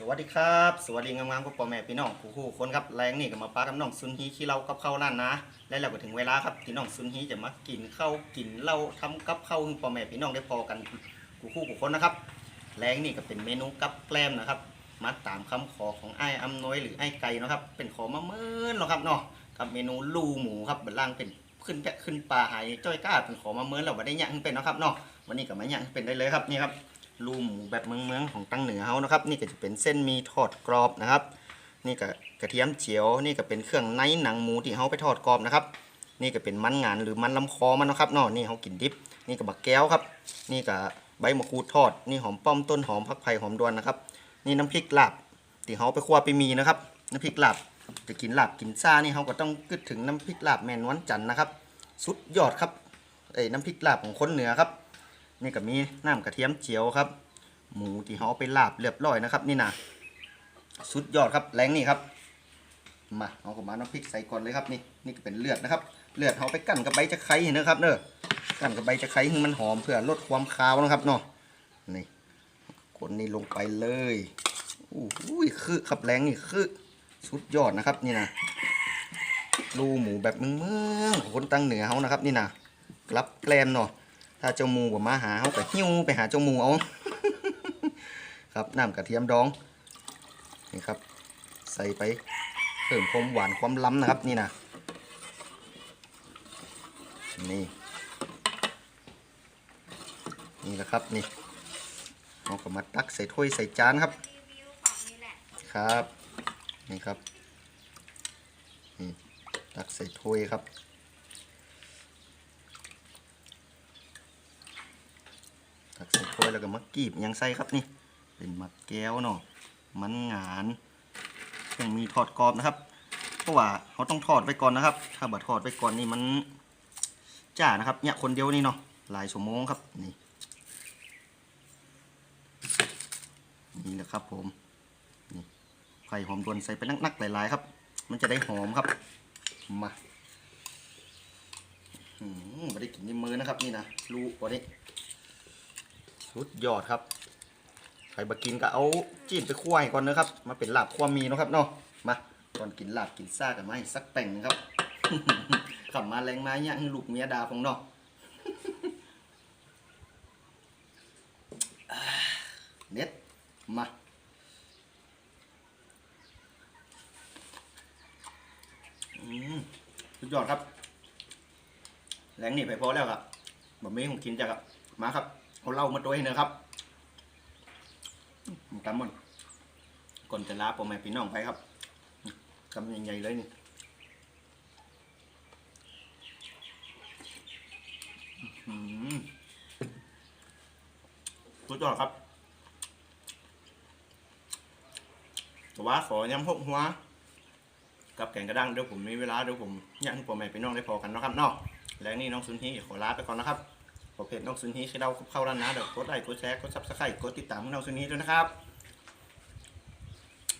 สวัสดีครับ สวัสดีงามๆพวกพ่อแม่พี่น้องผู้คู่คนครับแรงนี่ก็มาปากับน้องซุนฮีขี้เหล้ากับข้าวนั่นนะ และแล้วก็ถึงเวลาครับที่น้องซุนฮีจะมากินข้าวกินเหล้าทำกับข้าวให้พ่อแม่พี่น้องได้พอกันผู้คู่ผู้คนนะครับแรงนี่ก็เป็นเมนูกับแกล้มนะครับ มาตามคำขอของไอ้ายอำน้อยหรือไอ้ไก่เนาะครับ เป็นขอมาเมินเนาะครับเนาะกับเมนูลูหมูครับบนล่างเป็นขึ้นแกะขึ้นปลาหายจ้อยก้าเป็นขอมาเมินเราไม่ได้ย่างเป็นเนาะครับเนาะวันนี้ก็มาย่างเป็นได้เลยครับนี่ครับ ลูหมูแบบเมืองๆของตั้งเหนือเฮานะครับ นี่ก็จะเป็นเส้นมีทอดกรอบนะครับ นี่ก็กระเทียมเจียว นี่ก็เป็นเครื่องในหนังหมูที่เฮาไปทอดกรอบนะครับ นี่ก็เป็นมันงานหรือมันลำคอมันนะครับเนาะนี่เฮากินดิบ นี่ก็บักแก้วครับ นี่ก็ใบมะกรูดทอด นี่หอมป้อมต้นหอมผักไผ่หอมดวนนะครับ นี่น้ำพริกลาบที่เฮาไปคั่วไปมีนะครับ น้ำพริกลาบจะกินลาบกินซ่านี่เฮาก็ต้องกึดถึงน้ำพริกลาบแมนวันจันทร์นะครับ สุดยอดครับเอ้น้ำพริกลาบของคนเหนือครับ นี่ก็มีน้ำกระเทียมเจียวครับ หมูที่เขาเอาไปลาบเรียบร้อยนะครับ นี่นะสุดยอดครับแรงนี่ครับ มาเอาขมาน้ำพริกใส่ก่อนเลยครับนี่นี่ก็เป็นเลือดนะครับ เลือดเขาไปกั้นกับใบจะไคร้เห็นนะครับเนอะกั้นกับใบจะไคร้ให้มันหอมเพื่อลดความคาวนะครับเนาะนี่คนนี้ลงไปเลยอู้หูยคือขับแรงนี่คือสุดยอดนะครับนี่นะรูหมูแบบเมืองๆของคนตั้งเหนือเขานะครับ นี่นะกลับแกลมเนาะ ถ้าเจ้ามูบ่มาหาเขาก็หิ้วไปหาเจ้ามูเอา ครับน้ำกระเทียมดอง นี่ครับ ใส่ไปเพิ่มความหวานความล้ำนะครับ นี่นะนี่ นี่แหละครับนี่เอาก็มาตักใส่ถ้วยใส่จานครับ ครับ นี่ครับ นี่ตักใส่ถ้วยครับ ตักใส่ถ้วยแล้วก็มากีบยังใส่ครับนี่ เป็นมักแก้วเนาะมันหงานยังมีทอดกรอบนะครับ เพราะว่าเขาต้องทอดไว้ก่อนนะครับ ถ้าบัดทอดไว้ก่อนนี่มันจ้านะครับเนี่ยคนเดียวนี่เนาะหลายชั่วโมงครับนี่นี่แหละครับผมนี่ไข่หอมดวนใส่ไปนักๆหลายๆครับ มันจะได้หอมครับมาอืมไม่ได้กินในมือนะครับ นี่นะรู้กว่านี้ สุดยอดครับใครบากินก็เอาจีนไปคั่วให้ก่อนนะครับ มาเป็นลาบคั่วมีนะครับเนาะมาก่อนกินลาบกินซ่ากันมาให้สักแต่งครับขับมาแรงมาเนี่ยให้ลูกเมียดาของเนาะอ่าเน็ตมาอืมสุดยอดครับแรงนี่ไปพอแล้วครับบะหมี่ผมกินจากครับ มาครับ เอาเหล้ามาตัวให้นะครับกำมันก่อนจะลาพ่อแม่พี่น้องไปครับกำใหญ่ๆเลยนี่อื้อหือสุดยอดครับแต่ว่าขอย้ำพกหัวกับแกงกระด้างเดี๋ยวผมมีเวลาเดี๋ยวผมย่างพ่อแม่พี่น้องได้พอกันนะครับเนาะและนี่น้องซุนฮีขอลาไปก่อนนะครับ ขอเพจน้องซุนฮีคือเราเข้าร้านนะเดี๋ยวกดไลค์กดแชร์กดซับสไครต์กดติดตามน้องซุนฮีด้วยนะครับ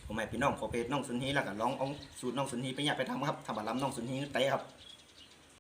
ผมแม่พี่น้องขอเพจน้องซุนฮีแล้วก็ลองเอาสูตรน้องซุนฮีไปหยาบไปทำครับทำบัตรล้ำน้องซุนฮีเต้ครับ